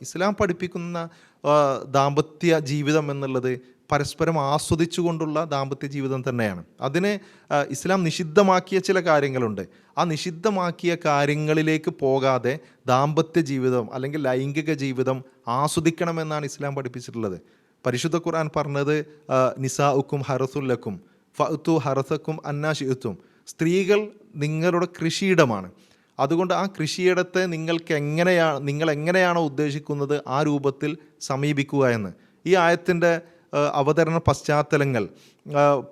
ഇസ്ലാം പഠിപ്പിക്കുന്ന ദാമ്പത്യ ജീവിതം എന്നുള്ളത് പരസ്പരം ആസ്വദിച്ചുകൊണ്ടുള്ള ദാമ്പത്യ ജീവിതം തന്നെയാണ്. അതിന് ഇസ്ലാം നിഷിദ്ധമാക്കിയ ചില കാര്യങ്ങളുണ്ട്. ആ നിഷിദ്ധമാക്കിയ കാര്യങ്ങളിലേക്ക് പോകാതെ ദാമ്പത്യ ജീവിതം അല്ലെങ്കിൽ ലൈംഗിക ജീവിതം ആസ്വദിക്കണമെന്നാണ് ഇസ്ലാം പഠിപ്പിച്ചിട്ടുള്ളത്. പരിശുദ്ധ ഖുർആൻ പറഞ്ഞത് നിസാഉക്കും ഹറസുല്ലക്കും ഫഅത്തു ഹറസക്കും അന്നാഷിത്തും സ്ത്രീകൾ നിങ്ങളുടെ കൃഷിയിടമാണ്. അതുകൊണ്ട് ആ കൃഷിയിടത്തെ നിങ്ങൾക്ക് എങ്ങനെയാണ് നിങ്ങൾ എങ്ങനെയാണോ ഉദ്ദേശിക്കുന്നത് ആ രൂപത്തിൽ സമീപിക്കുക എന്ന്. ഈ ആയത്തിന്റെ അവതരണ പശ്ചാത്തലങ്ങൾ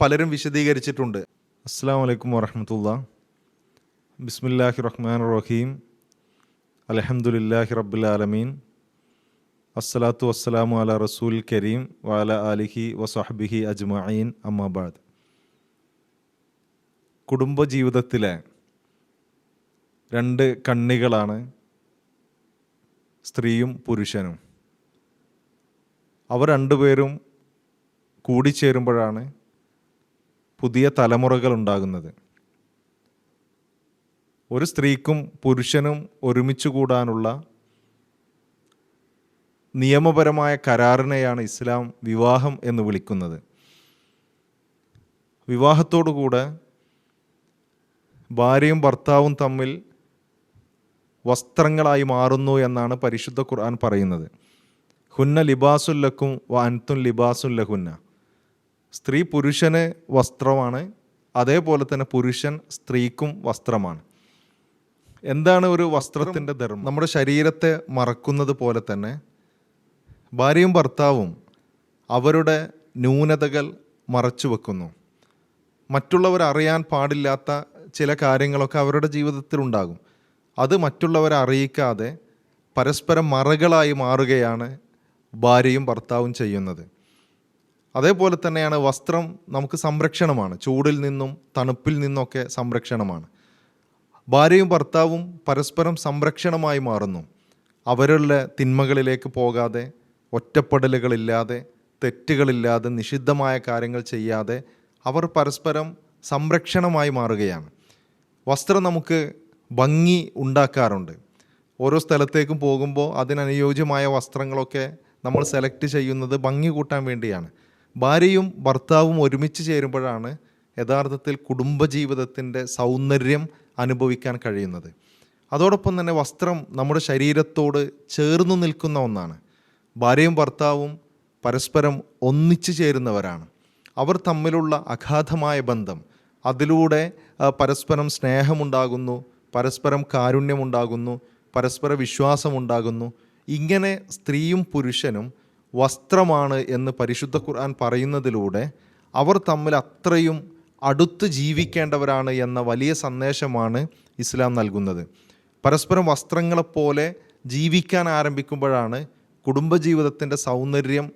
പലരും വിശദീകരിച്ചിട്ടുണ്ട്. അസ്സാം വലൈക്കും വറഹമത്തുള്ള. ബിസ്മില്ലാഹി റഹ്മാൻ റഹീം. അലഹമുല്ലാഹി റബ്ബുലാലമീൻ അസ്സലാത്തു വസ്സലാമു അല റസൂൽ കരീം വാല അലിഹി വസഹബിഹി അജ്മീൻ അമ്മാബാദ് കുടുംബജീവിതത്തിലെ രണ്ട് കണ്ണികളാണ് സ്ത്രീയും പുരുഷനും. അവർ രണ്ടുപേരും കൂടിച്ചേരുമ്പോഴാണ് പുതിയ തലമുറകൾ ഉണ്ടാകുന്നത്. ഒരു സ്ത്രീക്കും പുരുഷനും ഒരുമിച്ച് കൂടാനുള്ള നിയമപരമായ കരാറിനെയാണ് ഇസ്ലാം വിവാഹം എന്ന് വിളിക്കുന്നത്. വിവാഹത്തോടുകൂടെ ഭാര്യയും ഭർത്താവും തമ്മിൽ വസ്ത്രങ്ങളായി മാറുന്നു എന്നാണ് പരിശുദ്ധ ഖുർആൻ പറയുന്നത്. ഹുന്ന ലിബാസുല്ലക്കും വ അൻതും ലിബാസുല്ലഹുന്ന സ്ത്രീ പുരുഷന് വസ്ത്രമാണ് അതേപോലെ തന്നെ പുരുഷൻ സ്ത്രീക്കും വസ്ത്രമാണ്. എന്താണ് ഒരു വസ്ത്രത്തിന്റെ ധർമ്മം? നമ്മുടെ ശരീരത്തെ മറക്കുന്നത് പോലെ തന്നെ ഭാര്യയും ഭർത്താവും അവരുടെ ന്യൂനതകൾ മറച്ചു വെക്കുന്നു. മറ്റുള്ളവർ അറിയാൻ പാടില്ലാത്ത ചില കാര്യങ്ങളൊക്കെ അവരുടെ ജീവിതത്തിലുണ്ടാകും. അത് മറ്റുള്ളവരെ അറിയിക്കാതെ പരസ്പരം മറകളായി മാറുകയാണ് ഭാര്യയും ഭർത്താവും ചെയ്യുന്നത്. അതേപോലെ തന്നെയാണ് വസ്ത്രം നമുക്ക് സംരക്ഷണമാണ്. ചൂടിൽ നിന്നും തണുപ്പിൽ നിന്നൊക്കെ സംരക്ഷണമാണ്. ഭാര്യയും ഭർത്താവും പരസ്പരം സംരക്ഷണമായി മാറുന്നു. അവരുടെ തിന്മകളിലേക്ക് പോകാതെ ഒറ്റപ്പെടലുകളില്ലാതെ തെറ്റുകളില്ലാതെ നിഷിദ്ധമായ കാര്യങ്ങൾ ചെയ്യാതെ അവർ പരസ്പരം സംരക്ഷണമായി മാറുകയാണ്. വസ്ത്രം നമുക്ക് ഭംഗി ഉണ്ടാക്കാറുണ്ട്. ഓരോ സ്ഥലത്തേക്കും പോകുമ്പോൾ അതിനനുയോജ്യമായ വസ്ത്രങ്ങളൊക്കെ നമ്മൾ സെലക്ട് ചെയ്യുന്നത് ഭംഗി കൂട്ടാൻ വേണ്ടിയാണ്. ഭാര്യയും ഭർത്താവും ഒരുമിച്ച് ചേരുമ്പോഴാണ് യഥാർത്ഥത്തിൽ കുടുംബജീവിതത്തിന്റെ സൗന്ദര്യം അനുഭവിക്കാൻ കഴിയുന്നത്. അതോടൊപ്പം തന്നെ വസ്ത്രം നമ്മുടെ ശരീരത്തോട് ചേർന്ന് നിൽക്കുന്ന ഒന്നാണ്. ഭാര്യയും ഭർത്താവും പരസ്പരം ഒന്നിച്ചു ചേരുന്നവരാണ്. അവർ തമ്മിലുള്ള അഗാധമായ ബന്ധം. അതിലൂടെ പരസ്പരം സ്നേഹമുണ്ടാകുന്നു. പരസ്പരം കാരുണ്യമുണ്ടാകുന്നു പരസ്പര വിശ്വാസമുണ്ടാകുന്നു. ഇങ്ങനെ സ്ത്രീയും പുരുഷനും വസ്ത്രമാണ് എന്ന് പരിശുദ്ധ ഖുർആൻ പറയുന്നതിലൂടെ അവർ തമ്മിൽ അത്രയും അടുത്ത് ജീവിക്കേണ്ടവരാണ് എന്ന വലിയ സന്ദേശമാണ് ഇസ്ലാം നൽകുന്നത്. പരസ്പരം വസ്ത്രങ്ങളെപ്പോലെ ജീവിക്കാൻ ആരംഭിക്കുമ്പോഴാണ് കുടുംബജീവിതത്തിന്റെ സൗന്ദര്യം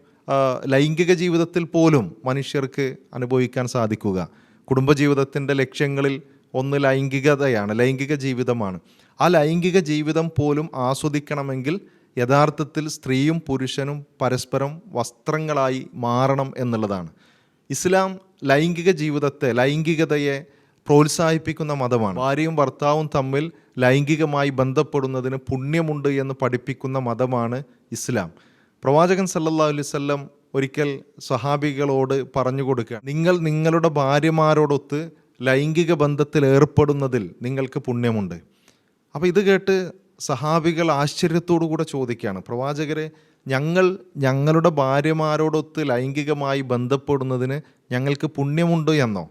ലൈംഗിക ജീവിതത്തിൽ പോലും മനുഷ്യർക്ക് അനുഭവിക്കാൻ സാധിക്കുക. കുടുംബജീവിതത്തിന്റെ ലക്ഷ്യങ്ങളിൽ ഒന്ന് ലൈംഗികതയാണ് ലൈംഗിക ജീവിതമാണ്. ആ ലൈംഗിക ജീവിതം പോലും ആസ്വദിക്കണമെങ്കിൽ യഥാർത്ഥത്തിൽ സ്ത്രീയും പുരുഷനും പരസ്പരം വസ്ത്രങ്ങളായി മാറണം എന്നുള്ളതാണ്. ഇസ്ലാം ലൈംഗിക ജീവിതത്തെ ലൈംഗികതയെ പ്രോത്സാഹിപ്പിക്കുന്ന മതമാണ്. ഭാര്യയും ഭർത്താവും തമ്മിൽ ലൈംഗികമായി ബന്ധപ്പെടുന്നതിന് പുണ്യമുണ്ട് എന്ന് പഠിപ്പിക്കുന്ന മതമാണ് ഇസ്ലാം. പ്രവാചകൻ സല്ലല്ലാഹു അലൈഹി വസല്ലം ഒരിക്കൽ സഹാബികളോട് പറഞ്ഞു കൊടുക്കുക നിങ്ങൾ നിങ്ങളുടെ ഭാര്യമാരോടൊത്ത് ലൈംഗിക ബന്ധത്തിൽ ഏർപ്പെടുന്നതിൽ നിങ്ങൾക്ക് പുണ്യമുണ്ട്. അപ്പോൾ ഇത് കേട്ട് സഹാബികൾ ആശ്ചര്യത്തോടു കൂടെ ചോദിക്കുകയാണ്. പ്രവാചകരെ ഞങ്ങൾ ഞങ്ങളുടെ ഭാര്യമാരോടൊത്ത് ലൈംഗികമായി ബന്ധപ്പെടുന്നതിന് ഞങ്ങൾക്ക് പുണ്യമുണ്ട് എന്നോ?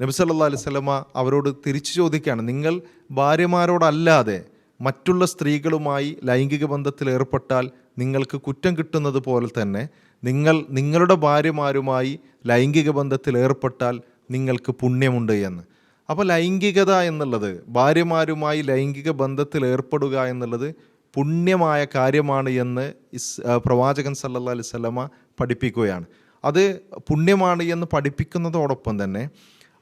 നബി അലൈഹി വസല്ലമ അവരോട് തിരിച്ചു ചോദിക്കുകയാണ്. നിങ്ങൾ ഭാര്യമാരോടല്ലാതെ മറ്റുള്ള സ്ത്രീകളുമായി ലൈംഗിക ബന്ധത്തിൽ ഏർപ്പെട്ടാൽ നിങ്ങൾക്ക് കുറ്റം കിട്ടുന്നത് പോലെ തന്നെ നിങ്ങൾ നിങ്ങളുടെ ഭാര്യമാരുമായി ലൈംഗിക ബന്ധത്തിൽ ഏർപ്പെട്ടാൽ നിങ്ങൾക്ക് പുണ്യമുണ്ട് എന്ന്. അപ്പോൾ ലൈംഗികത എന്നുള്ളത് ഭാര്യമാരുമായി ലൈംഗിക ബന്ധത്തിൽ ഏർപ്പെടുക എന്നുള്ളത് പുണ്യമായ കാര്യമാണ് എന്ന് ഇസ് പ്രവാചകൻ സല്ലല്ലാഹു അലൈഹി സ്വലമ പഠിപ്പിക്കുകയാണ്. അത് പുണ്യമാണ് എന്ന് പഠിപ്പിക്കുന്നതോടൊപ്പം തന്നെ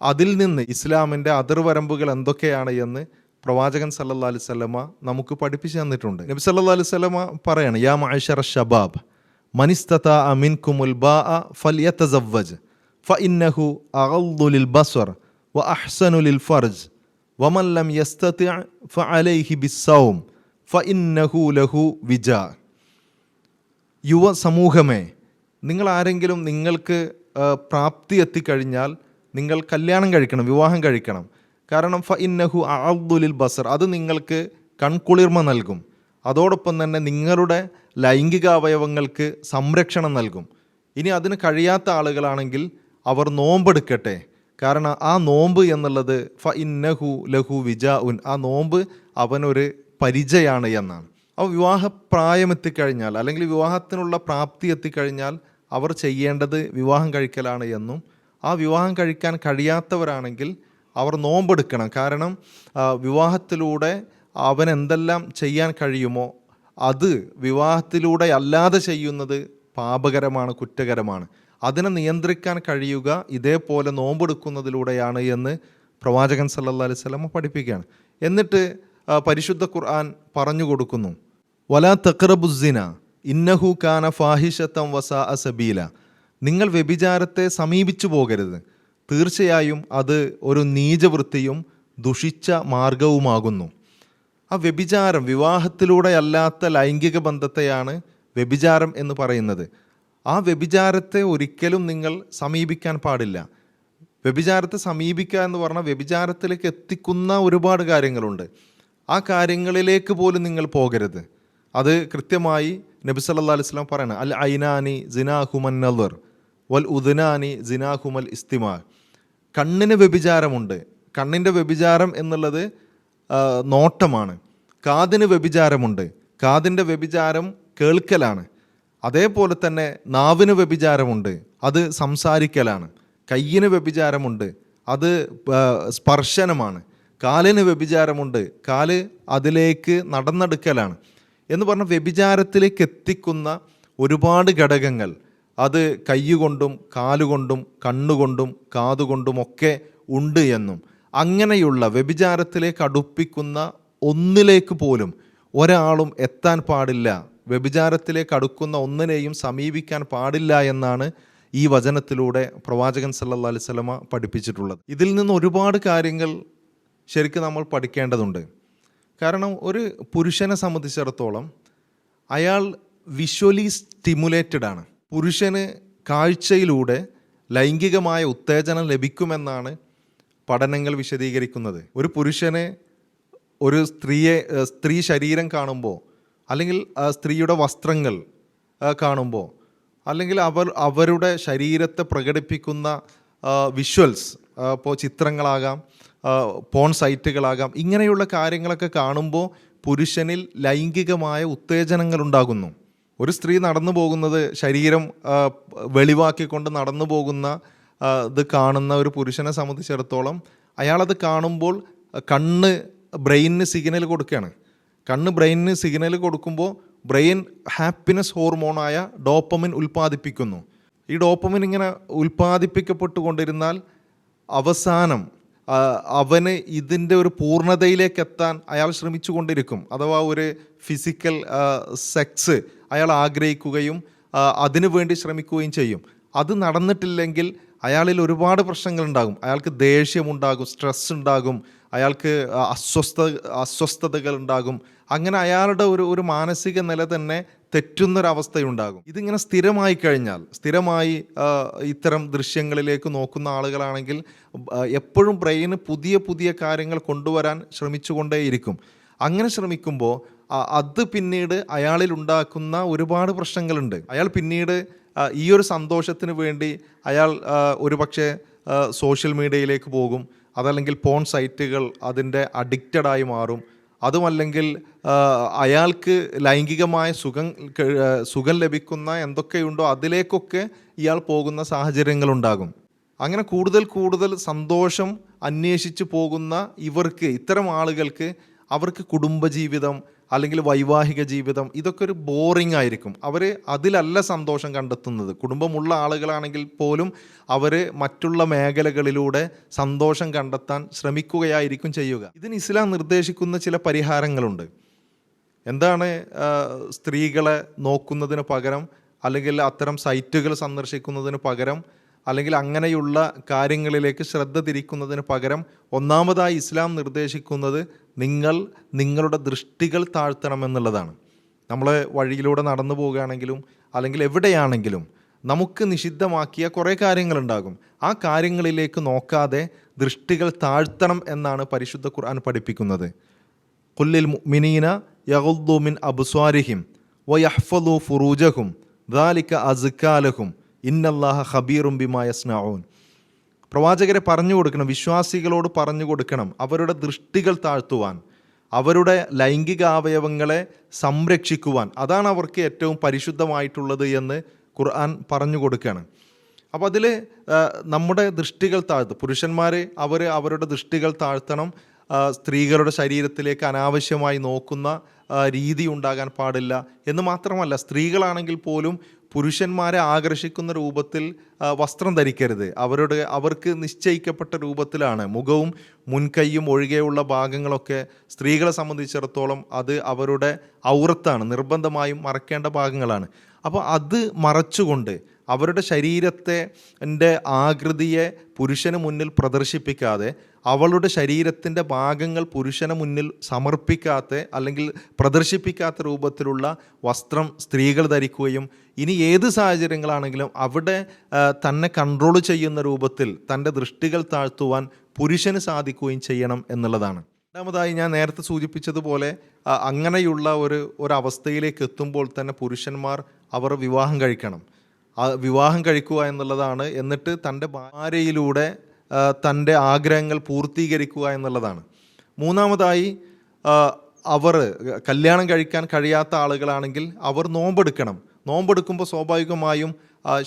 അതിൽ നിന്ന് ഇസ്ലാമിന്റെ അതിർവരമ്പുകൾ എന്തൊക്കെയാണ് എന്ന് പ്രവാചകൻ സല്ലല്ലാഹു അലൈഹി വസല്ലമ നമുക്ക് പഠിപ്പിച്ചു തന്നിട്ടുണ്ട്. നബി സല്ലല്ലാഹു അലൈഹി സ്വലമ പറയാണ് യാ മഷർ ഷബാബ് മനിസ്തത അ ഫലിയ ഫൽയതസവ്വജ് ഫഇന്നഹു അഗദ്ദു للبصر ബസർ വഅഹ്സനു ومن ഫർജ് يستطع فعليه بالصوم فإنه ലഹു വിജാ യുവ സമൂഹമേ നിങ്ങൾ ആരെങ്കിലും നിങ്ങൾക്ക് പ്രാപ്തി എത്തിക്കഴിഞ്ഞാൽ നിങ്ങൾ കല്യാണം കഴിക്കണം വിവാഹം കഴിക്കണം. കാരണം ഫ ഇന്നഹു അബ്ദുലിൽ ബസർ അത് നിങ്ങൾക്ക് കൺകുളിർമ നൽകും. അതോടൊപ്പം തന്നെ നിങ്ങളുടെ ലൈംഗിക അവയവങ്ങൾക്ക് സംരക്ഷണം നൽകും. ഇനി അതിന് കഴിയാത്ത ആളുകളാണെങ്കിൽ അവർ നോമ്പെടുക്കട്ടെ. കാരണം ആ നോമ്പ് എന്നുള്ളത് ഫ ഇന്നഹു ലഹു വിജാ ഉൻ ആ നോമ്പ് അവനൊരു പരിചയാണ് എന്നാണ്. അപ്പോൾ വിവാഹപ്രായം എത്തിക്കഴിഞ്ഞാൽ അല്ലെങ്കിൽ വിവാഹത്തിനുള്ള പ്രാപ്തി എത്തിക്കഴിഞ്ഞാൽ അവർ ചെയ്യേണ്ടത് വിവാഹം കഴിക്കലാണ് എന്നും ആ വിവാഹം കഴിക്കാൻ കഴിയാത്തവരാണെങ്കിൽ അവർ നോമ്പെടുക്കണം. കാരണം വിവാഹത്തിലൂടെ അവൻ എന്തെല്ലാം ചെയ്യാൻ കഴിയുമോ അത് വിവാഹത്തിലൂടെ അല്ലാതെ ചെയ്യുന്നത് പാപകരമാണ് കുറ്റകരമാണ്. അതിനെ നിയന്ത്രിക്കാൻ കഴിയുക ഇതേപോലെ നോമ്പെടുക്കുന്നതിലൂടെയാണ് എന്ന് പ്രവാചകൻ സല്ലല്ലാഹു അലൈഹി വസല്ലം പഠിപ്പിക്കുകയാണ്. എന്നിട്ട് പരിശുദ്ധ ഖുർആൻ പറഞ്ഞു കൊടുക്കുന്നു. വലാ തക്രബുസിന ഇന്നഹു കാന ഫാഹിഷത്തം വസാ അസബീല നിങ്ങൾ വ്യഭിചാരത്തെ സമീപിച്ചു പോകരുത്. തീർച്ചയായും അത് ഒരു നീചവൃത്തിയും ദുഷിച്ച മാർഗവുമാകുന്നു. ആ വ്യഭിചാരം വിവാഹത്തിലൂടെ അല്ലാത്ത ലൈംഗിക ബന്ധത്തെയാണ് വ്യഭിചാരം എന്ന് പറയുന്നത്. ആ വ്യഭിചാരത്തെ ഒരിക്കലും നിങ്ങൾ സമീപിക്കാൻ പാടില്ല. വ്യഭിചാരത്തെ സമീപിക്കുക എന്ന് പറഞ്ഞാൽ വ്യഭിചാരത്തിലേക്ക് എത്തിക്കുന്ന ഒരുപാട് കാര്യങ്ങളുണ്ട്. ആ കാര്യങ്ങളിലേക്ക് പോലും നിങ്ങൾ പോകരുത്. അത് കൃത്യമായി നബി സല്ലല്ലാഹു അലൈഹി വസല്ലം പറയണം അൽ ഐനാനി ജിനാഹുമൻ നദർ വൽ ഉദനാനി ജിനാഹുമൽ ഇസ്തിമാ. കണ്ണിന് വ്യഭിചാരമുണ്ട്. കണ്ണിന്റെ വ്യഭിചാരം എന്നുള്ളത് നോട്ടമാണ്. കാതിന് വ്യഭിചാരമുണ്ട്. കാതിന്റെ വ്യഭിചാരം കേൾക്കലാണ്. അതേപോലെ തന്നെ നാവിന് വ്യഭിചാരമുണ്ട്. അത് സംസാരിക്കലാണ്. കയ്യിന് വ്യഭിചാരമുണ്ട്. അത് സ്പർശനമാണ്. കാലിന് വ്യഭിചാരമുണ്ട്. കാൽ അതിലേക്ക് നടന്നെടുക്കലാണ്. എന്ന് പറഞ്ഞ വ്യഭിചാരത്തിലേക്ക് എത്തിക്കുന്ന ഒരുപാട് ഘടകങ്ങൾ. അത് കൈകൊണ്ടും കാലുകൊണ്ടും കണ്ണുകൊണ്ടും കാതുകൊണ്ടും ഒക്കെ ഉണ്ട് എന്നും. അങ്ങനെയുള്ള വ്യഭിചാരത്തിലേക്ക് അടുപ്പിക്കുന്ന ഒന്നിലേക്ക് പോലും ഒരാളും എത്താൻ പാടില്ല വ്യഭിചാരത്തിലേക്ക് അടുക്കുന്ന ഒന്നിനെയും സമീപിക്കാൻ പാടില്ല എന്നാണ് ഈ വചനത്തിലൂടെ പ്രവാചകൻ സല്ലാ അലിസ്ലമ പഠിപ്പിച്ചിട്ടുള്ളത്. ഇതിൽ നിന്ന് ഒരുപാട് കാര്യങ്ങൾ ശരിക്കും നമ്മൾ പഠിക്കേണ്ടതുണ്ട്. കാരണം ഒരു പുരുഷനെ സംബന്ധിച്ചിടത്തോളം അയാൾ വിഷ്വലി സ്റ്റിമുലേറ്റഡ് ആണ്. പുരുഷന് കാഴ്ചയിലൂടെ ലൈംഗികമായ ഉത്തേജനം ലഭിക്കുമെന്നാണ് പഠനങ്ങൾ വിശദീകരിക്കുന്നത്. ഒരു പുരുഷന് ഒരു സ്ത്രീയെ സ്ത്രീ ശരീരം കാണുമ്പോൾ അല്ലെങ്കിൽ സ്ത്രീയുടെ വസ്ത്രങ്ങൾ കാണുമ്പോൾ അല്ലെങ്കിൽ അവർ അവരുടെ ശരീരത്തെ പ്രകടിപ്പിക്കുന്ന വിഷ്വൽസ് ഇപ്പോൾ ചിത്രങ്ങളാകാം പോൺ സൈറ്റുകളാകാം ഇങ്ങനെയുള്ള കാര്യങ്ങളൊക്കെ കാണുമ്പോൾ പുരുഷനിൽ ലൈംഗികമായ ഉത്തേജനങ്ങൾ ഉണ്ടാകുന്നു. ഒരു സ്ത്രീ നടന്നു പോകുന്നത് ശരീരം വെളിവാക്കിക്കൊണ്ട് നടന്നു പോകുന്ന ഇത് കാണുന്ന ഒരു പുരുഷനെ സംബന്ധിച്ചിടത്തോളം അയാളത് കാണുമ്പോൾ കണ്ണ് ബ്രെയിനിന് സിഗ്നൽ കൊടുക്കുകയാണ്. കണ്ണ് ബ്രെയിനിന് സിഗ്നൽ കൊടുക്കുമ്പോൾ ബ്രെയിൻ ഹാപ്പിനെസ് ഹോർമോണായ ഡോപ്പമിൻ ഉൽപ്പാദിപ്പിക്കുന്നു. ഈ ഡോപ്പമിൻ ഇങ്ങനെ ഉൽപ്പാദിപ്പിക്കപ്പെട്ടുകൊണ്ടിരുന്നാൽ അവസാനം അവന് ഇതിന്റെ ഒരു പൂർണതയിലേക്ക് എത്താൻ അയാൾ ശ്രമിച്ചു കൊണ്ടിരിക്കും അഥവാ ഒരു ഫിസിക്കൽ സെക്സ് അയാൾ ആഗ്രഹിക്കുകയും അതിനു വേണ്ടി ശ്രമിക്കുകയും ചെയ്യും. അത് നടന്നിട്ടില്ലെങ്കിൽ അയാളിൽ ഒരുപാട് പ്രശ്നങ്ങളുണ്ടാകും. അയാൾക്ക് ദേഷ്യമുണ്ടാകും സ്ട്രെസ് ഉണ്ടാകും അയാൾക്ക് അസ്വസ്ഥ അസ്വസ്ഥതകൾ ഉണ്ടാകും അങ്ങനെ അയാളുടെ ഒരു ഒരു മാനസിക നില തന്നെ തെറ്റുന്നൊരവസ്ഥയുണ്ടാകും. ഇതിങ്ങനെ സ്ഥിരമായി കഴിഞ്ഞാൽ സ്ഥിരമായി ഇത്തരം ദൃശ്യങ്ങളിലേക്ക് നോക്കുന്ന ആളുകളാണെങ്കിൽ എപ്പോഴും ബ്രെയിന് പുതിയ പുതിയ കാര്യങ്ങൾ കൊണ്ടുവരാൻ ശ്രമിച്ചുകൊണ്ടേയിരിക്കും. അങ്ങനെ ശ്രമിക്കുമ്പോൾ അത് പിന്നീട് അയാളിൽ ഉണ്ടാക്കുന്ന ഒരുപാട് പ്രശ്നങ്ങളുണ്ട്. അയാൾ പിന്നീട് ഈ ഒരു സന്തോഷത്തിന് വേണ്ടി അയാൾ ഒരുപക്ഷെ സോഷ്യൽ മീഡിയയിലേക്ക് പോകും. അതല്ലെങ്കിൽ പോൺ സൈറ്റുകൾ അതിന്റെ അഡിക്റ്റഡായി മാറും. അതുമല്ലെങ്കിൽ അയാൾക്ക് ലൈംഗികമായ സുഖം സുഖം ലഭിക്കുന്ന എന്തൊക്കെയുണ്ടോ അതിലേക്കൊക്കെ ഇയാൾ പോകുന്ന സാഹചര്യങ്ങളുണ്ടാകും. അങ്ങനെ കൂടുതൽ കൂടുതൽ സന്തോഷം അന്വേഷിച്ച് പോകുന്ന ഇവർക്ക് ഇത്തരം ആളുകൾക്ക് അവർക്ക് കുടുംബജീവിതം അല്ലെങ്കിൽ വൈവാഹിക ജീവിതം ഇതൊക്കെ ഒരു ബോറിംഗ് ആയിരിക്കും. അവർ അതിലല്ല സന്തോഷം കണ്ടെത്തുന്നത്. കുടുംബമുള്ള ആളുകളാണെങ്കിൽ പോലും അവർ മറ്റുള്ള മേഖലകളിലൂടെ സന്തോഷം കണ്ടെത്താൻ ശ്രമിക്കുകയായിരിക്കും ചെയ്യുക. ഇതിന് ഇസ്ലാം നിർദ്ദേശിക്കുന്ന ചില പരിഹാരങ്ങളുണ്ട്. എന്താണ് സ്ത്രീകളെ നോക്കുന്നതിന് പകരം അല്ലെങ്കിൽ അത്തരം സൈറ്റുകൾ സന്ദർശിക്കുന്നതിന് പകരം അല്ലെങ്കിൽ അങ്ങനെയുള്ള കാര്യങ്ങളിലേക്ക് ശ്രദ്ധ തിരിക്കുന്നതിന് പകരം ഒന്നാമതായി ഇസ്ലാം നിർദ്ദേശിക്കുന്നത് നിങ്ങൾ നിങ്ങളുടെ ദൃഷ്ടികൾ താഴ്ത്തണം എന്നുള്ളതാണ്. നമ്മൾ വഴിയിലൂടെ നടന്നു പോവുകയാണെങ്കിലും അല്ലെങ്കിൽ എവിടെയാണെങ്കിലും നമുക്ക് നിഷിദ്ധമാക്കിയ കുറേ കാര്യങ്ങളുണ്ടാകും. ആ കാര്യങ്ങളിലേക്ക് നോക്കാതെ ദൃഷ്ടികൾ താഴ്ത്തണം എന്നാണ് പരിശുദ്ധ ഖുർആൻ പഠിപ്പിക്കുന്നത്. കുല്ലിൽ മിനീന യഹുദ്ദുമിൻ അബുസ്വാരിഹിം അബ്സ്വാരിഹിം വയഹ്ഫദു ഫുറൂജഹും ദാലിക്ക അസ്കാലഹും ഇന്നല്ലാഹ ഹബീറും ബിമാ സ്നാവൂൻ പ്രവാചകരെ പറഞ്ഞു കൊടുക്കണം വിശ്വാസികളോട് പറഞ്ഞു കൊടുക്കണം അവരുടെ ദൃഷ്ടികൾ താഴ്ത്തുവാൻ അവരുടെ ലൈംഗിക അവയവങ്ങളെ സംരക്ഷിക്കുവാൻ. അതാണ് അവർക്ക് ഏറ്റവും പരിശുദ്ധമായിട്ടുള്ളത് എന്ന് ഖുർആൻ പറഞ്ഞു കൊടുക്കുകയാണ് അപ്പോൾ അതിൽ നമ്മുടെ ദൃഷ്ടികൾ താഴ്ത്തു പുരുഷന്മാർ അവർ അവരുടെ ദൃഷ്ടികൾ താഴ്ത്തണം സ്ത്രീകളുടെ ശരീരത്തിലേക്ക് അനാവശ്യമായി നോക്കുന്ന രീതി ഉണ്ടാകാൻ പാടില്ല എന്ന് മാത്രമല്ല സ്ത്രീകളാണെങ്കിൽ പോലും പുരുഷന്മാരെ ആകർഷിക്കുന്ന രൂപത്തിൽ വസ്ത്രം ധരിക്കരുത്. അവരുടെ അവർക്ക് നിശ്ചയിക്കപ്പെട്ട രൂപത്തിലാണ്. മുഖവും മുൻകൈയും ഒഴികെയുള്ള ഭാഗങ്ങളൊക്കെ സ്ത്രീകളെ സംബന്ധിച്ചിടത്തോളം അത് അവരുടെ ഔറത്താണ്. നിർബന്ധമായും മറക്കേണ്ട ഭാഗങ്ങളാണ്. അപ്പോൾ അത് മറച്ചുകൊണ്ട് അവരുടെ ശരീരത്തെ ആകൃതിയെ പുരുഷന് മുന്നിൽ പ്രദർശിപ്പിക്കാതെ അവളുടെ ശരീരത്തിന്റെ ഭാഗങ്ങൾ പുരുഷന് മുന്നിൽ സമർപ്പിക്കാത്ത അല്ലെങ്കിൽ പ്രദർശിപ്പിക്കാത്ത രൂപത്തിലുള്ള വസ്ത്രം സ്ത്രീകൾ ധരിക്കുകയും ഇനി ഏത് സാഹചര്യങ്ങളാണെങ്കിലും അവിടെ തന്നെ കൺട്രോൾ ചെയ്യുന്ന രൂപത്തിൽ തന്റെ ദൃഷ്ടികൾ താഴ്ത്തുവാൻ പുരുഷന് സാധിക്കുകയും ചെയ്യണം എന്നുള്ളതാണ്. രണ്ടാമതായി ഞാൻ നേരത്തെ സൂചിപ്പിച്ചതുപോലെ അങ്ങനെയുള്ള ഒരു ഒരവസ്ഥയിലേക്ക് എത്തുമ്പോൾ തന്നെ പുരുഷന്മാർ അവർ വിവാഹം കഴിക്കണം. വിവാഹം കഴിക്കുക എന്നുള്ളതാണ്. എന്നിട്ട് തന്റെ ഭാര്യയിലൂടെ തന്റെ ആഗ്രഹങ്ങൾ പൂർത്തീകരിക്കുക എന്നുള്ളതാണ്. മൂന്നാമതായി അവർ കല്യാണം കഴിക്കാൻ കഴിയാത്ത ആളുകളാണെങ്കിൽ അവർ നോമ്പെടുക്കണം. നോമ്പെടുക്കുമ്പോൾ സ്വാഭാവികമായും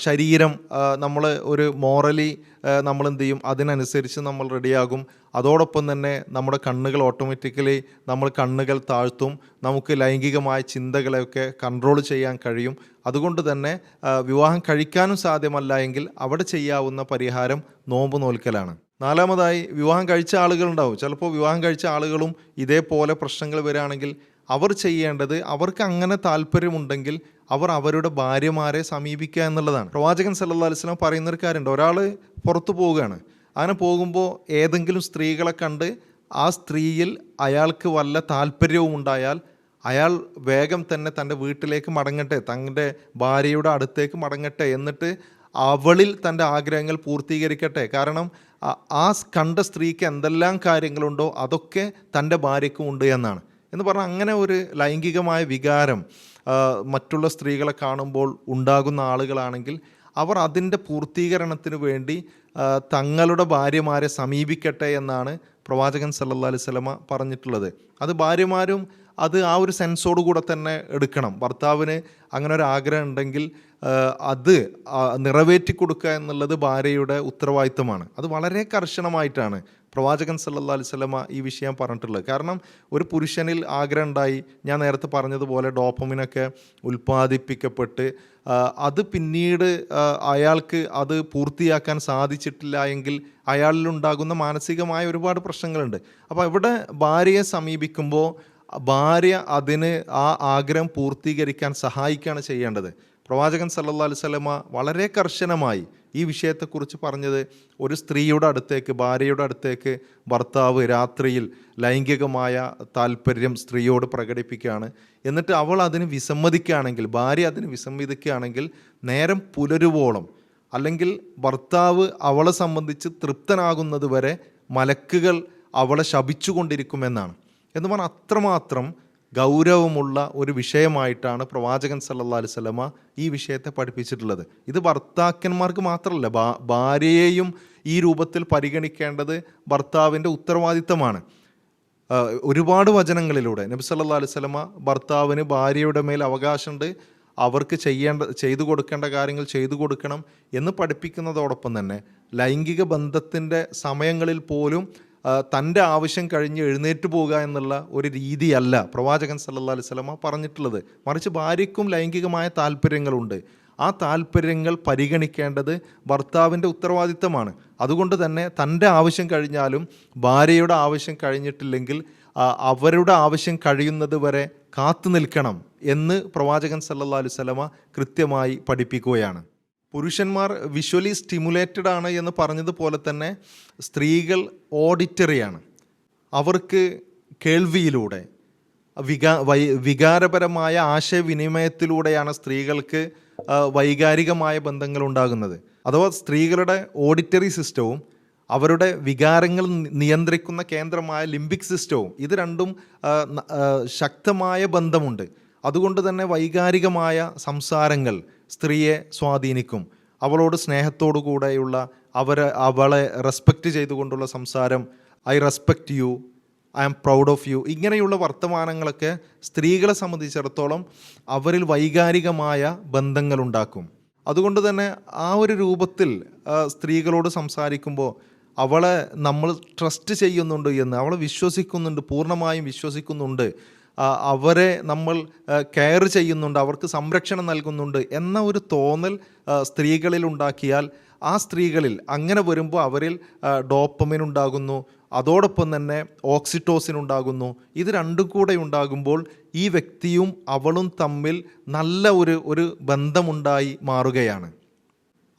ശരീരം നമ്മൾ ഒരു മോറലി നമ്മൾ എന്ത് ചെയ്യും? അതിനനുസരിച്ച് നമ്മൾ റെഡിയാകും അതോടൊപ്പം തന്നെ നമ്മുടെ കണ്ണുകൾ ഓട്ടോമാറ്റിക്കലി നമ്മൾ കണ്ണുകൾ താഴ്ത്തും. നമുക്ക് ലൈംഗികമായ ചിന്തകളെയൊക്കെ കൺട്രോൾ ചെയ്യാൻ കഴിയും. അതുകൊണ്ട് തന്നെ വിവാഹം കഴിക്കാനും സാധ്യമല്ല എങ്കിൽ അവിടെ ചെയ്യാവുന്ന പരിഹാരം നോമ്പ് നോൽക്കലാണ്. നാലാമതായി വിവാഹം കഴിച്ച ആളുകളുണ്ടാവും. ചിലപ്പോൾ വിവാഹം കഴിച്ച ആളുകളും ഇതേപോലെ പ്രശ്നങ്ങൾ വരികയാണെങ്കിൽ അവർ ചെയ്യേണ്ടത് അവർക്ക് അങ്ങനെ താല്പര്യമുണ്ടെങ്കിൽ അവർ അവരുടെ ഭാര്യമാരെ സമീപിക്കുക എന്നുള്ളതാണ്. പ്രവാചകൻ സല്ലല്ലാഹു അലൈഹി വസല്ലം പറയുന്ന ഒരു കാര്യമുണ്ട്. ഒരാൾ പുറത്തു പോവുകയാണ്. അങ്ങനെ പോകുമ്പോൾ ഏതെങ്കിലും സ്ത്രീകളെ കണ്ട് ആ സ്ത്രീയിൽ അയാൾക്ക് വല്ല താല്പര്യവും ഉണ്ടായാൽ അയാൾ വേഗം തന്നെ തന്റെ വീട്ടിലേക്ക് മടങ്ങട്ടെ തന്റെ ഭാര്യയുടെ അടുത്തേക്ക് മടങ്ങട്ടെ എന്നിട്ട് അവളിൽ തന്റെ ആഗ്രഹങ്ങൾ പൂർത്തീകരിക്കട്ടെ. കാരണം ആ- കണ്ട സ്ത്രീക്ക് എന്തെല്ലാം കാര്യങ്ങളുണ്ടോ അതൊക്കെ തന്റെ ഭാര്യയ്ക്കും ഉണ്ട് എന്നാണ്. എന്ന് പറഞ്ഞാൽ അങ്ങനെ ഒരു ലൈംഗികമായ വികാരം മറ്റുള്ള സ്ത്രീകളെ കാണുമ്പോൾ ഉണ്ടാകുന്ന ആളുകളാണെങ്കിൽ അവർ അതിന്റെ പൂർത്തീകരണത്തിന് വേണ്ടി തങ്ങളുടെ ഭാര്യമാരെ സമീപിക്കട്ടെ എന്നാണ് പ്രവാചകൻ സല്ലല്ലാഹു അലൈഹി വസല്ലമ പറഞ്ഞിട്ടുള്ളത്. അത് ഭാര്യമാരും അത് ആ ഒരു സെൻസോട് കൂടെ തന്നെ എടുക്കണം. ഭർത്താവിന് അങ്ങനെ ഒരു ആഗ്രഹം ഉണ്ടെങ്കിൽ അത് നിറവേറ്റി കൊടുക്കുക എന്നുള്ളത് ഭാര്യയുടെ ഉത്തരവാദിത്തമാണ് അത് വളരെ കർശനമായിട്ടാണ് പ്രവാചകൻ സല്ലല്ലാഹു അലൈഹി വസല്ലമ ഈ വിഷയം പറഞ്ഞിട്ടുള്ളത്. കാരണം ഒരു പുരുഷനിൽ ആഗ്രഹം ഉണ്ടായി. ഞാൻ നേരത്തെ പറഞ്ഞതുപോലെ ഡോപ്പമിനൊക്കെ ഉൽപ്പാദിപ്പിക്കപ്പെട്ട് അത് പിന്നീട് അയാൾക്ക് അത് പൂർത്തിയാക്കാൻ സാധിച്ചിട്ടില്ല എങ്കിൽ അയാളിലുണ്ടാകുന്ന മാനസികമായ ഒരുപാട് പ്രശ്നങ്ങളുണ്ട്. അപ്പോൾ ഇവിടെ ഭാര്യയെ സമീപിക്കുമ്പോൾ ഭാര്യ അതിന് ആ ആഗ്രഹം പൂർത്തീകരിക്കാൻ സഹായിക്കുകയാണ് ചെയ്യേണ്ടത്. പ്രവാചകൻ സല്ലല്ലാഹു അലൈഹി വസല്ലമ വളരെ കർശനമായി ഈ വിഷയത്തെക്കുറിച്ച് പറഞ്ഞത് ഒരു സ്ത്രീയുടെ അടുത്തേക്ക് ഭാര്യയുടെ അടുത്തേക്ക് ഭർത്താവ് രാത്രിയിൽ ലൈംഗികമായ താല്പര്യം സ്ത്രീയോട് പ്രകടിപ്പിക്കുകയാണ്. എന്നിട്ട് അവൾ അതിന് വിസമ്മതിക്കുകയാണെങ്കിൽ ഭാര്യ അതിന് വിസമ്മതിക്കുകയാണെങ്കിൽ നേരം പുലരുവോളം അല്ലെങ്കിൽ ഭർത്താവ് അവളെ സംബന്ധിച്ച് തൃപ്തനാകുന്നത് വരെ മലക്കുകൾ അവളെ ശപിച്ചുകൊണ്ടിരിക്കുമെന്നാണ്. എന്ന് പറഞ്ഞാൽ അത്രമാത്രം ഗൗരവമുള്ള ഒരു വിഷയമായിട്ടാണ് പ്രവാചകൻ സല്ലാ അലൈഹി വസല്ലമ ഈ വിഷയത്തെ പഠിപ്പിച്ചിട്ടുള്ളത്. ഇത് ഭർത്താക്കന്മാർക്ക് മാത്രമല്ല ഭാര്യയെയും ഈ രൂപത്തിൽ പരിഗണിക്കേണ്ടത് ഭർത്താവിന്റെ ഉത്തരവാദിത്തമാണ്. ഒരുപാട് വചനങ്ങളിലൂടെ നബി സല്ലല്ലാഹു അലൈഹി വസല്ലമ ഭർത്താവിന് ഭാര്യയുടെ മേൽ അവകാശമുണ്ട് അവർക്ക് ചെയ്യേണ്ട ചെയ്തു കൊടുക്കേണ്ട കാര്യങ്ങൾ ചെയ്തു കൊടുക്കണം എന്ന് പഠിപ്പിക്കുന്നതോടൊപ്പം തന്നെ ലൈംഗിക ബന്ധത്തിന്റെ സമയങ്ങളിൽ പോലും തന്റെ ആവശ്യം കഴിഞ്ഞ് എഴുന്നേറ്റ് പോകുക എന്നുള്ള ഒരു രീതിയല്ല പ്രവാചകൻ സല്ലാ അലൈഹി വസല്ലമ പറഞ്ഞിട്ടുള്ളത്. മറിച്ച് ഭാര്യയ്ക്കും ലൈംഗികമായ താല്പര്യങ്ങളുണ്ട്. ആ താല്പര്യങ്ങൾ പരിഗണിക്കേണ്ടത് ഭർത്താവിന്റെ ഉത്തരവാദിത്തമാണ്. അതുകൊണ്ട് തന്നെ തന്റെ ആവശ്യം കഴിഞ്ഞാലും ഭാര്യയുടെ ആവശ്യം കഴിഞ്ഞിട്ടില്ലെങ്കിൽ അവരുടെ ആവശ്യം കഴിയുന്നത് വരെ കാത്തു നിൽക്കണം എന്ന് പ്രവാചകൻ സല്ലാ അലൈഹി വസല്ലമ കൃത്യമായി പഠിപ്പിക്കുകയാണ്. പുരുഷന്മാർ വിഷ്വലി സ്റ്റിമുലേറ്റഡ് ആണ് എന്ന് പറഞ്ഞതുപോലെ തന്നെ സ്ത്രീകൾ ഓഡിറ്ററിയാണ് അവർക്ക് കേൾവിയിലൂടെ വികാ വൈ വികാരപരമായ ആശയവിനിമയത്തിലൂടെയാണ് സ്ത്രീകൾക്ക് വൈകാരികമായ ബന്ധങ്ങൾ ഉണ്ടാകുന്നത്. അഥവാ സ്ത്രീകളുടെ ഓഡിറ്ററി സിസ്റ്റവും അവരുടെ വികാരങ്ങൾ നിയന്ത്രിക്കുന്ന കേന്ദ്രമായ ലിംബിക് സിസ്റ്റവും ഇത് രണ്ടും ശക്തമായ ബന്ധമുണ്ട്. അതുകൊണ്ട് തന്നെ വൈകാരികമായ സംസാരങ്ങൾ സ്ത്രീയെ സ്വാധീനിക്കും. അവളോട് സ്നേഹത്തോടു കൂടെയുള്ള അവരെ അവളെ റെസ്പെക്റ്റ് ചെയ്തുകൊണ്ടുള്ള സംസാരം I respect you I am proud of you ഇങ്ങനെയുള്ള വർത്തമാനങ്ങളൊക്കെ സ്ത്രീകളെ സംബന്ധിച്ചിടത്തോളം അവരിൽ വൈകാരികമായ ബന്ധങ്ങളുണ്ടാക്കും. അതുകൊണ്ട് തന്നെ ആ ഒരു രൂപത്തിൽ സ്ത്രീകളോട് സംസാരിക്കുമ്പോൾ അവളെ നമ്മൾ ട്രസ്റ്റ് ചെയ്യുന്നുണ്ട് എന്ന് അവളെ വിശ്വസിക്കുന്നുണ്ട് പൂർണമായും വിശ്വസിക്കുന്നുണ്ട് അവരെ നമ്മൾ കെയർ ചെയ്യുന്നുണ്ട് അവർക്ക് സംരക്ഷണം നൽകുന്നുണ്ട് എന്ന ഒരു തോന്നൽ സ്ത്രീകളിൽ ഉണ്ടാക്കിയാൽ ആ സ്ത്രീകളിൽ അങ്ങനെ വരുമ്പോൾ അവരിൽ ഡോപ്പമിൻ ഉണ്ടാകുന്നു അതോടൊപ്പം തന്നെ ഓക്സിറ്റോസിൻ ഉണ്ടാകുന്നു. ഇത് രണ്ടും കൂടെ ഉണ്ടാകുമ്പോൾ ഈ വ്യക്തിയും അവളും തമ്മിൽ നല്ല ഒരു ഒരു ബന്ധമുണ്ടായി മാറുകയാണ്.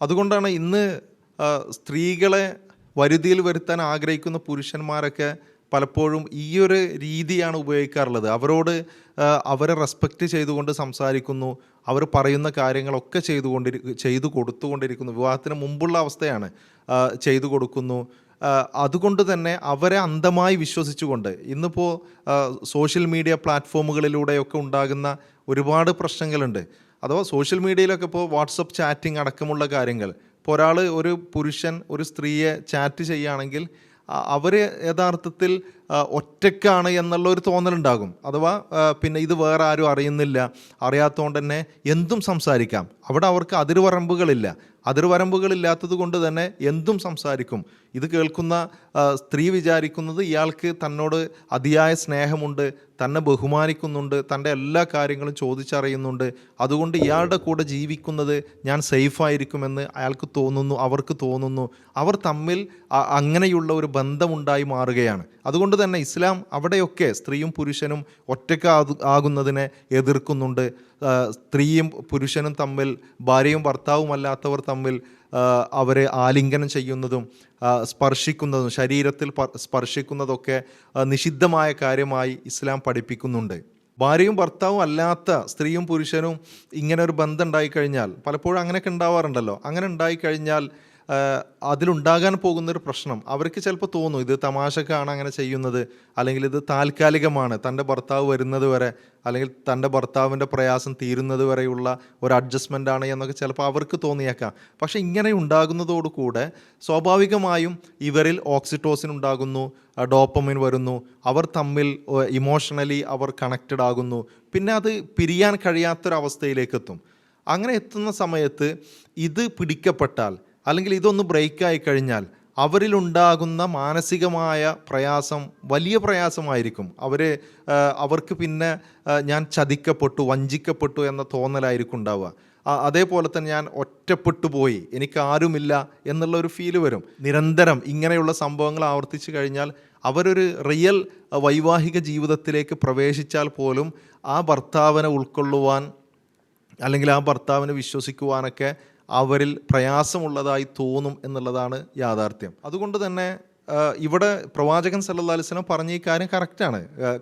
അതുകൊണ്ടാണ് ഇന്ന് സ്ത്രീകളെ വരുതിയിൽ വരുത്താൻ ആഗ്രഹിക്കുന്ന പുരുഷന്മാരൊക്കെ പലപ്പോഴും ഈ ഒരു രീതിയാണ് ഉപയോഗിക്കാറുള്ളത്. അവരോട് അവരെ റെസ്പെക്റ്റ് ചെയ്തുകൊണ്ട് സംസാരിക്കുന്നു അവർ പറയുന്ന കാര്യങ്ങളൊക്കെ ചെയ്തുകൊണ്ടിരി ചെയ്തു കൊടുത്തുകൊണ്ടിരിക്കുന്നു വിവാഹത്തിന് മുമ്പുള്ള അവസ്ഥയാണ് ചെയ്തു കൊടുക്കുന്നു. അതുകൊണ്ട് തന്നെ അവരെ അന്ധമായി വിശ്വസിച്ചുകൊണ്ട് ഇന്നിപ്പോൾ സോഷ്യൽ മീഡിയ പ്ലാറ്റ്ഫോമുകളിലൂടെയൊക്കെ ഉണ്ടാകുന്ന ഒരുപാട് പ്രശ്നങ്ങളുണ്ട്. അഥവാ സോഷ്യൽ മീഡിയയിലൊക്കെ ഇപ്പോൾ വാട്സപ്പ് ചാറ്റിംഗ് അടക്കമുള്ള കാര്യങ്ങൾ. ഇപ്പോൾ ഒരാൾ ഒരു പുരുഷൻ ഒരു സ്ത്രീയെ ചാറ്റ് ചെയ്യുകയാണെങ്കിൽ അവർ യഥാർത്ഥത്തിൽ ഒറ്റക്കാണ് എന്നുള്ള ഒരു തോന്നലുണ്ടാകും. അഥവാ പിന്നെ ഇത് വേറെ ആരും അറിയുന്നില്ല. അറിയാത്തതുകൊണ്ട് തന്നെ എന്തും സംസാരിക്കാം. അവിടെ അവർക്ക് അതിർവരമ്പുകളില്ല അതിർവരമ്പുകളില്ലാത്തത് കൊണ്ട് തന്നെ എന്തും സംസാരിക്കും. ഇത് കേൾക്കുന്ന സ്ത്രീ വിചാരിക്കുന്നത് ഇയാൾക്ക് തന്നോട് അതിയായ സ്നേഹമുണ്ട് തന്നെ ബഹുമാനിക്കുന്നുണ്ട് തന്റെ എല്ലാ കാര്യങ്ങളും ചോദിച്ചറിയുന്നുണ്ട്. അതുകൊണ്ട് ഇയാളുടെ കൂടെ ജീവിക്കുന്നത് ഞാൻ സേഫായിരിക്കുമെന്ന് അയാൾക്ക് തോന്നുന്നു അവർക്ക് തോന്നുന്നു. അവർ തമ്മിൽ അങ്ങനെയുള്ള ഒരു ബന്ധമുണ്ടായി മാറുകയാണ്. അതുകൊണ്ട് തന്നെ ഇസ്ലാം അവിടെയൊക്കെ സ്ത്രീയും പുരുഷനും ഒറ്റയ്ക്ക് ആകുന്നതിനെ എതിർക്കുന്നുണ്ട്. സ്ത്രീയും പുരുഷനും തമ്മിൽ ഭാര്യയും ഭർത്താവുമല്ലാത്തവർ തമ്മിൽ ആ, അവരെ ആലിംഗനം ചെയ്യുന്നതും സ്പർശിക്കുന്നതും ശരീരത്തിൽ സ്പർശിക്കുന്നതൊക്കെ നിഷിദ്ധമായ കാര്യമായി ഇസ്ലാം പഠിപ്പിക്കുന്നുണ്ട്. ഭാര്യയും ഭർത്താവും അല്ലാത്ത സ്ത്രീയും പുരുഷനും ഇങ്ങനെ ഒരു ബന്ധം ഉണ്ടായിക്കഴിഞ്ഞാൽ പലപ്പോഴും അങ്ങനെയൊക്കെ ഉണ്ടാവാറുണ്ടല്ലോ. അങ്ങനെ ഉണ്ടായിക്കഴിഞ്ഞാൽ അതിലുണ്ടാകാൻ പോകുന്നൊരു പ്രശ്നം. അവർക്ക് ചിലപ്പോൾ തോന്നും ഇത് തമാശക്കാണ് അങ്ങനെ ചെയ്യുന്നത് അല്ലെങ്കിൽ ഇത് താൽക്കാലികമാണ് തന്റെ ഭർത്താവ് വരുന്നത് വരെ അല്ലെങ്കിൽ തന്റെ ഭർത്താവിന്റെ പ്രയാസം തീരുന്നത് വരെയുള്ള ഒരു അഡ്ജസ്റ്റ്മെന്റ് ആണ് എന്നൊക്കെ ചിലപ്പോൾ അവർക്ക് തോന്നിയേക്കാം. പക്ഷേ ഇങ്ങനെ ഉണ്ടാകുന്നതോടുകൂടെ സ്വാഭാവികമായും ഇവരിൽ ഓക്സിറ്റോസിൻ ഉണ്ടാകുന്നു ഡോപ്പമിൻ വരുന്നു അവർ തമ്മിൽ ഇമോഷണലി അവർ കണക്റ്റഡ് ആകുന്നു പിന്നെ അത് പിരിയാൻ കഴിയാത്തൊരവസ്ഥയിലേക്ക് എത്തും അങ്ങനെ എത്തുന്ന സമയത്ത് ഇത് പിടിക്കപ്പെട്ടാൽ അല്ലെങ്കിൽ ഇതൊന്ന് ബ്രേക്കായി കഴിഞ്ഞാൽ അവരിലുണ്ടാകുന്ന മാനസികമായ പ്രയാസം വലിയ പ്രയാസമായിരിക്കും. അവരെ അവർക്ക് പിന്നെ ഞാൻ ചതിക്കപ്പെട്ടു വഞ്ചിക്കപ്പെട്ടു എന്ന തോന്നലായിരിക്കും ഉണ്ടാവുക. അതേപോലെ തന്നെ ഞാൻ ഒറ്റപ്പെട്ടു പോയി എനിക്ക് ആരുമില്ല എന്നുള്ള ഒരു ഫീൽ വരും. നിരന്തരം ഇങ്ങനെയുള്ള സംഭവങ്ങൾ ആവർത്തിച്ചു കഴിഞ്ഞാൽ അവരൊരു റിയൽ വൈവാഹിക ജീവിതത്തിലേക്ക് പ്രവേശിച്ചാൽ പോലും ആ ഭർത്താവിനെ ഉൾക്കൊള്ളുവാൻ അല്ലെങ്കിൽ ആ ഭർത്താവിനെ വിശ്വസിക്കുവാനൊക്കെ അവരിൽ പ്രയാസമുള്ളതായി തോന്നും എന്നുള്ളതാണ് യാഥാർത്ഥ്യം. അതുകൊണ്ട് തന്നെ ഇവിടെ പ്രവാചകൻ വസല്ലം പറഞ്ഞ ഈ കാര്യം കറക്റ്റാണ്.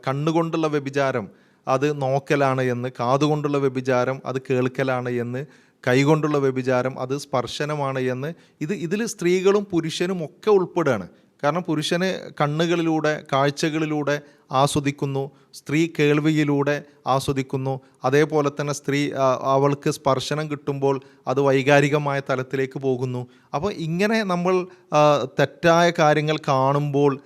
കണ്ണുകൊണ്ടുള്ള വ്യഭിചാരം അത് നോക്കലാണ് എന്ന് കാതുകൊണ്ടുള്ള വ്യഭിചാരം അത് കേൾക്കലാണ് എന്ന് കൈകൊണ്ടുള്ള വ്യഭിചാരം അത് സ്പർശനമാണ് എന്ന് ഇത് ഇതിൽ സ്ത്രീകളും പുരുഷനും ഒക്കെ ഉൾപ്പെടുകയാണ്. കാരണം പുരുഷന് കണ്ണുകളിലൂടെ കാഴ്ചകളിലൂടെ ആസ്വദിക്കുന്നു. സ്ത്രീ കേൾവിയിലൂടെ ആസ്വദിക്കുന്നു. അതേപോലെ തന്നെ സ്ത്രീ അവൾക്ക് സ്പർശനം കിട്ടുമ്പോൾ അത് വൈകാരികമായ തലത്തിലേക്ക് പോകുന്നു. അപ്പോൾ ഇങ്ങനെ നമ്മൾ തെറ്റായ കാര്യങ്ങൾ കാണുമ്പോൾ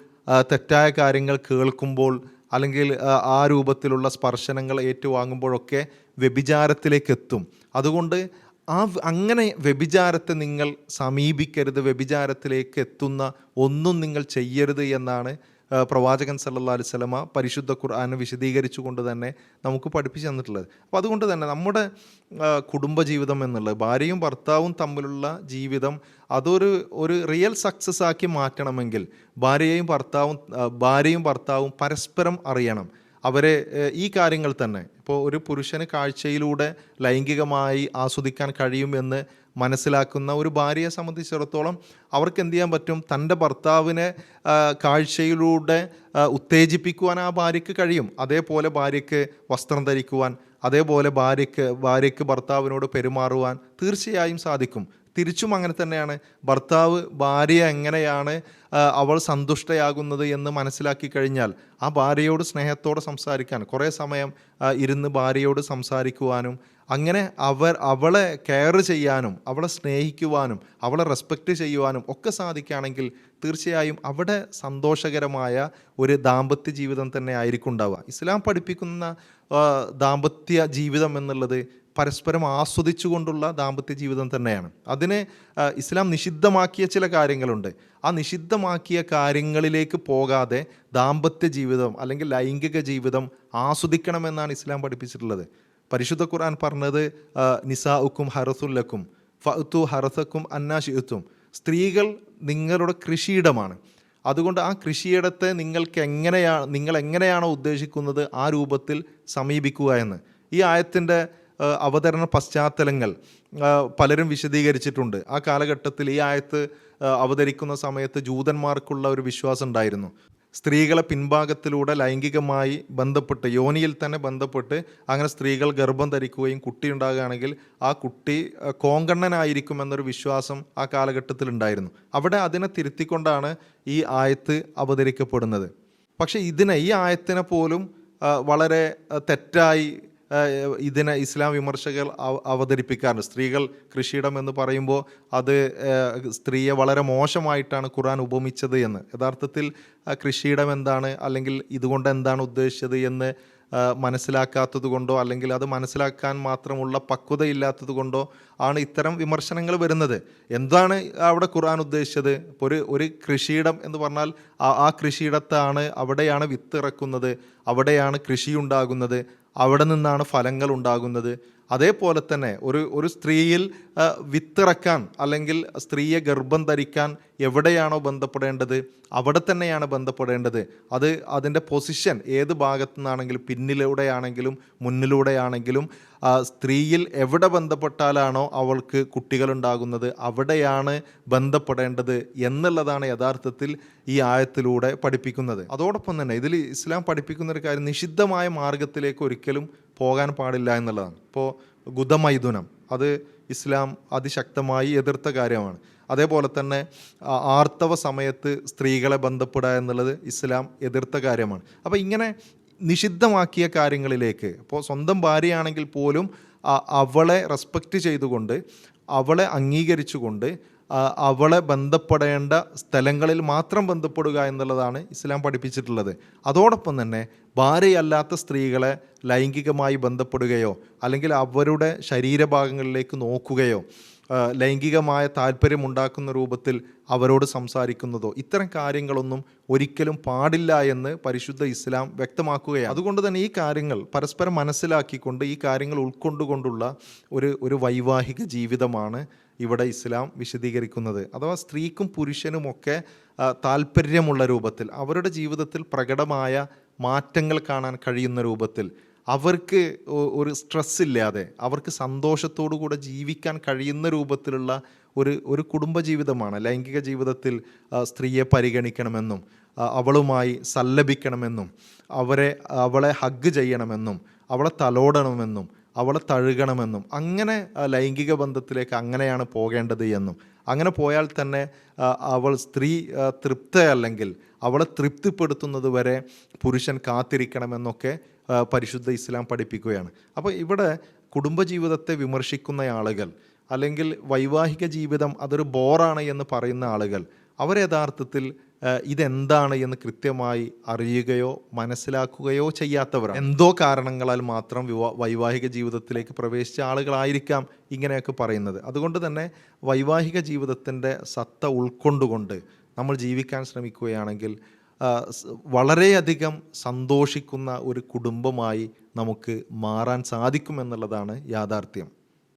തെറ്റായ കാര്യങ്ങൾ കേൾക്കുമ്പോൾ അല്ലെങ്കിൽ ആ, രൂപത്തിലുള്ള സ്പർശനങ്ങൾ ഏറ്റുവാങ്ങുമ്പോഴൊക്കെ വ്യഭിചാരത്തിലേക്ക് എത്തും. അതുകൊണ്ട് ആ അങ്ങനെ വ്യഭിചാരത്തെ നിങ്ങൾ സമീപിക്കരുത്. വ്യഭിചാരത്തിലേക്ക് എത്തുന്ന ഒന്നും നിങ്ങൾ ചെയ്യരുത് എന്നാണ് പ്രവാചകൻ സല്ലാ അലൈഹി വസല്ലമ പരിശുദ്ധ ഖുർആനെ വിശദീകരിച്ചുകൊണ്ട് തന്നെ നമുക്ക് പഠിപ്പിച്ചു തന്നിട്ടുള്ളത്. അപ്പോൾ അതുകൊണ്ട് തന്നെ നമ്മുടെ കുടുംബജീവിതം എന്നുള്ളത് ഭാര്യയും ഭർത്താവും തമ്മിലുള്ള ജീവിതം അതൊരു ഒരു റിയൽ സക്സസ് ആക്കി മാറ്റണമെങ്കിൽ ഭാര്യയും ഭർത്താവും ഭാര്യയും ഭർത്താവും പരസ്പരം അറിയണം. അവരെ ഈ കാര്യങ്ങൾ തന്നെ. ഇപ്പോൾ ഒരു പുരുഷന് കാഴ്ചയിലൂടെ ലൈംഗികമായി ആസ്വദിക്കാൻ കഴിയുമെന്ന് മനസ്സിലാക്കുന്ന ഒരു ഭാര്യയെ സംബന്ധിച്ചിടത്തോളം അവർക്ക് എന്ത് ചെയ്യാൻ പറ്റും? തന്റെ ഭർത്താവിനെ കാഴ്ചയിലൂടെ ഉത്തേജിപ്പിക്കുവാൻ ആ ഭാര്യയ്ക്ക് കഴിയും. അതേപോലെ ഭാര്യയ്ക്ക് വസ്ത്രം ധരിക്കുവാൻ അതേപോലെ ഭാര്യയ്ക്ക് ഭാര്യയ്ക്ക് ഭർത്താവിനോട് പെരുമാറുവാൻ തീർച്ചയായും സാധിക്കും. തിരിച്ചും അങ്ങനെ തന്നെയാണ്. ഭർത്താവ് ഭാര്യ എങ്ങനെയാണ് അവൾ സന്തുഷ്ടയാകുന്നത് എന്ന് മനസ്സിലാക്കി കഴിഞ്ഞാൽ ആ ഭാര്യയോട് സ്നേഹത്തോടെ സംസാരിക്കാൻ കുറേ സമയം ഇരുന്ന് ഭാര്യയോട് സംസാരിക്കുവാനും അങ്ങനെ അവർ അവളെ കെയർ ചെയ്യാനും അവളെ സ്നേഹിക്കുവാനും അവളെ റെസ്പെക്റ്റ് ചെയ്യുവാനും ഒക്കെ സാധിക്കുകയാണെങ്കിൽ തീർച്ചയായും അവിടെ സന്തോഷകരമായ ഒരു ദാമ്പത്യ ജീവിതം തന്നെ ആയിരിക്കും ഉണ്ടാവുക. ഇസ്ലാം പഠിപ്പിക്കുന്ന ദാമ്പത്യ ജീവിതം എന്നുള്ളത് പരസ്പരം ആസ്വദിച്ചുകൊണ്ടുള്ള ദാമ്പത്യ ജീവിതം തന്നെയാണ്. അതിന് ഇസ്ലാം നിഷിദ്ധമാക്കിയ ചില കാര്യങ്ങളുണ്ട്. ആ നിഷിദ്ധമാക്കിയ കാര്യങ്ങളിലേക്ക് പോകാതെ ദാമ്പത്യ ജീവിതം അല്ലെങ്കിൽ ലൈംഗിക ജീവിതം ആസ്വദിക്കണമെന്നാണ് ഇസ്ലാം പഠിപ്പിച്ചിട്ടുള്ളത്. പരിശുദ്ധ ഖുർആൻ പറഞ്ഞത് നിസാ ഉക്കും ഹറസുല്ലക്കും ഫഅത്തു ഹറസക്കും അന്നാശിത്തും സ്ത്രീകൾ നിങ്ങളുടെ കൃഷിയിടമാണ്. അതുകൊണ്ട് ആ കൃഷിയിടത്തെ നിങ്ങൾക്ക് എങ്ങനെയാണ് നിങ്ങൾ എങ്ങനെയാണോ ഉദ്ദേശിക്കുന്നത് ആ രൂപത്തിൽ സമീപിക്കുക എന്ന്. ഈ ആയത്തിന്റെ അവതരണ പശ്ചാത്തലങ്ങൾ പലരും വിശദീകരിച്ചിട്ടുണ്ട്. ആ കാലഘട്ടത്തിൽ ഈ ആയത്ത് അവതരിക്കുന്ന സമയത്ത് ജൂതന്മാർക്കുള്ള ഒരു വിശ്വാസം ഉണ്ടായിരുന്നു. സ്ത്രീകളെ പിൻഭാഗത്തിലൂടെ ലൈംഗികമായി ബന്ധപ്പെട്ട് യോനിയിൽ തന്നെ ബന്ധപ്പെട്ട് അങ്ങനെ സ്ത്രീകൾ ഗർഭം ധരിക്കുകയും കുട്ടി ഉണ്ടാകുകയാണെങ്കിൽ ആ കുട്ടി കോങ്കണ്ണനായിരിക്കും എന്നൊരു വിശ്വാസം ആ കാലഘട്ടത്തിൽ ഉണ്ടായിരുന്നു. അവിടെ അതിനെ തിരുത്തിക്കൊണ്ടാണ് ഈ ആയത്ത് അവതരിക്കപ്പെടുന്നത്. പക്ഷേ ഇതിനെ ഈ ആയത്തിനെ പോലും വളരെ തെറ്റായി ഇതിനെ ഇസ്ലാം വിമർശകർ അവ- അവതരിപ്പിക്കാറുണ്ട്. സ്ത്രീകൾ കൃഷിയിടം എന്ന് പറയുമ്പോൾ അത് സ്ത്രീയെ വളരെ മോശമായിട്ടാണ് ഖുറാൻ ഉപമിച്ചത് എന്ന്. യഥാർത്ഥത്തിൽ കൃഷിയിടം എന്താണ് അല്ലെങ്കിൽ ഇതുകൊണ്ട് എന്താണ് ഉദ്ദേശിച്ചത് എന്ന് മനസ്സിലാക്കാത്തത് കൊണ്ടോ അല്ലെങ്കിൽ അത് മനസ്സിലാക്കാൻ മാത്രമുള്ള പക്വതയില്ലാത്തത് കൊണ്ടോ ആണ് ഇത്തരം വിമർശനങ്ങൾ വരുന്നത്. എന്താണ് അവിടെ ഖുർആൻ ഉദ്ദേശിച്ചത്? ഒരു ഒരു കൃഷിയിടം എന്ന് പറഞ്ഞാൽ ആ- ആ കൃഷിയിടത്താണ് അവിടെയാണ് വിത്ത് ഇറക്കുന്നത് അവിടെയാണ് കൃഷി ഉണ്ടാകുന്നത് അവിടെ നിന്നാണ് ഫലങ്ങൾ ഉണ്ടാകുന്നത്. അതേപോലെ തന്നെ ഒരു ഒരു സ്ത്രീയിൽ വിത്തിറക്കാൻ അല്ലെങ്കിൽ സ്ത്രീയെ ഗർഭം ധരിക്കാൻ എവിടെയാണോ ബന്ധപ്പെടേണ്ടത് അവിടെ തന്നെയാണ് ബന്ധപ്പെടേണ്ടത്. അത് അതിന്റെ പൊസിഷൻ ഏത് ഭാഗത്തു നിന്നാണെങ്കിലും പിന്നിലൂടെയാണെങ്കിലും മുന്നിലൂടെയാണെങ്കിലും സ്ത്രീയിൽ എവിടെ ബന്ധപ്പെട്ടാലാണോ അവൾക്ക് കുട്ടികളുണ്ടാകുന്നത് അവിടെയാണ് ബന്ധപ്പെടേണ്ടത് എന്നുള്ളതാണ് യഥാർത്ഥത്തിൽ ഈ ആയത്തിലൂടെ പഠിപ്പിക്കുന്നത്. അതോടൊപ്പം തന്നെ ഇതിൽ ഇസ്ലാം പഠിപ്പിക്കുന്ന ഒരു കാര്യം നിഷിദ്ധമായ മാർഗത്തിലേക്ക് ഒരിക്കലും പോകാൻ പാടില്ല എന്നുള്ളതാണ്. ഇപ്പോൾ ഗുദമൈഥുനം അത് ഇസ്ലാം അതിശക്തമായി എതിർത്ത കാര്യമാണ്. അതേപോലെ തന്നെ ആർത്തവ സമയത്ത് സ്ത്രീകളെ ബന്ധപ്പെടുക എന്നുള്ളത് ഇസ്ലാം എതിർത്ത കാര്യമാണ്. അപ്പോൾ ഇങ്ങനെ നിഷിദ്ധമാക്കിയ കാര്യങ്ങളിലേക്ക് ഇപ്പോൾ സ്വന്തം ഭാര്യയാണെങ്കിൽ പോലും അവളെ റെസ്പെക്റ്റ് ചെയ്തുകൊണ്ട് അവളെ അംഗീകരിച്ചുകൊണ്ട് അവളെ ബന്ധപ്പെടേണ്ട സ്ഥലങ്ങളിൽ മാത്രം ബന്ധപ്പെടുക എന്നുള്ളതാണ് ഇസ്ലാം പഠിപ്പിച്ചിട്ടുള്ളത്. അതോടൊപ്പം തന്നെ ഭാര്യയല്ലാത്ത സ്ത്രീകളെ ലൈംഗികമായി ബന്ധപ്പെടുകയോ അല്ലെങ്കിൽ അവരുടെ ശരീരഭാഗങ്ങളിലേക്ക് നോക്കുകയോ ലൈംഗികമായ താല്പര്യമുണ്ടാക്കുന്ന രൂപത്തിൽ അവരോട് സംസാരിക്കുന്നതോ ഇത്തരം കാര്യങ്ങളൊന്നും ഒരിക്കലും പാടില്ല എന്ന് പരിശുദ്ധ ഇസ്ലാം വ്യക്തമാക്കുകയാണ്. അതുകൊണ്ട് തന്നെ ഈ കാര്യങ്ങൾ പരസ്പരം മനസ്സിലാക്കിക്കൊണ്ട് ഈ കാര്യങ്ങൾ ഉൾക്കൊണ്ടുകൊണ്ടുള്ള ഒരു ഒരു വൈവാഹിക ജീവിതമാണ് ഇവിടെ ഇസ്ലാം വിശദീകരിക്കുന്നത്. അഥവാ സ്ത്രീക്കും പുരുഷനുമൊക്കെ താല്പര്യമുള്ള രൂപത്തിൽ അവരുടെ ജീവിതത്തിൽ പ്രകടമായ മാറ്റങ്ങൾ കാണാൻ കഴിയുന്ന രൂപത്തിൽ അവർക്ക് ഒരു സ്ട്രെസ് ഇല്ലാതെ അവർക്ക് സന്തോഷത്തോടു കൂടെ ജീവിക്കാൻ കഴിയുന്ന രൂപത്തിലുള്ള ഒരു ഒരു കുടുംബജീവിതമാണ് ലൈംഗിക ജീവിതത്തിൽ സ്ത്രീയെ പരിഗണിക്കണമെന്നും അവളുമായി സല്ലപിക്കണമെന്നും അവരെ അവളെ ഹഗ് ചെയ്യണമെന്നും അവളെ തലോടണമെന്നും അവളെ തഴുകണമെന്നും അങ്ങനെ ലൈംഗിക ബന്ധത്തിലേക്ക് അങ്ങനെയാണ് പോകേണ്ടത് എന്നും. അങ്ങനെ പോയാൽ തന്നെ അവൾ സ്ത്രീ തൃപ്ത തൃപ്തയല്ലെങ്കിൽ അവളെ തൃപ്തിപ്പെടുത്തുന്നത് വരെ പുരുഷൻ കാത്തിരിക്കണമെന്നൊക്കെ പരിശുദ്ധ ഇസ്ലാം പഠിപ്പിക്കുകയാണ്. അപ്പോൾ ഇവിടെ കുടുംബജീവിതത്തെ വിമർശിക്കുന്ന ആളുകൾ അല്ലെങ്കിൽ വൈവാഹിക ജീവിതം അതൊരു ബോറാണ് എന്ന് പറയുന്ന ആളുകൾ അവർ യഥാർത്ഥത്തിൽ ഇതെന്താണ് എന്ന് കൃത്യമായി അറിയുകയോ മനസ്സിലാക്കുകയോ ചെയ്യാത്തവരാണ്. എന്തോ കാരണങ്ങളാൽ മാത്രം വിവാ വൈവാഹിക ജീവിതത്തിലേക്ക് പ്രവേശിച്ച ആളുകളായിരിക്കാം ഇങ്ങനെയൊക്കെ പറയുന്നത്. അതുകൊണ്ട് തന്നെ വൈവാഹിക ജീവിതത്തിന്റെ സത്ത ഉൾക്കൊണ്ടുകൊണ്ട് നമ്മൾ ജീവിക്കാൻ ശ്രമിക്കുകയാണെങ്കിൽ വളരെയധികം സന്തോഷിക്കുന്ന ഒരു കുടുംബമായി നമുക്ക് മാറാൻ സാധിക്കുമെന്നുള്ളതാണ് യാഥാർത്ഥ്യം.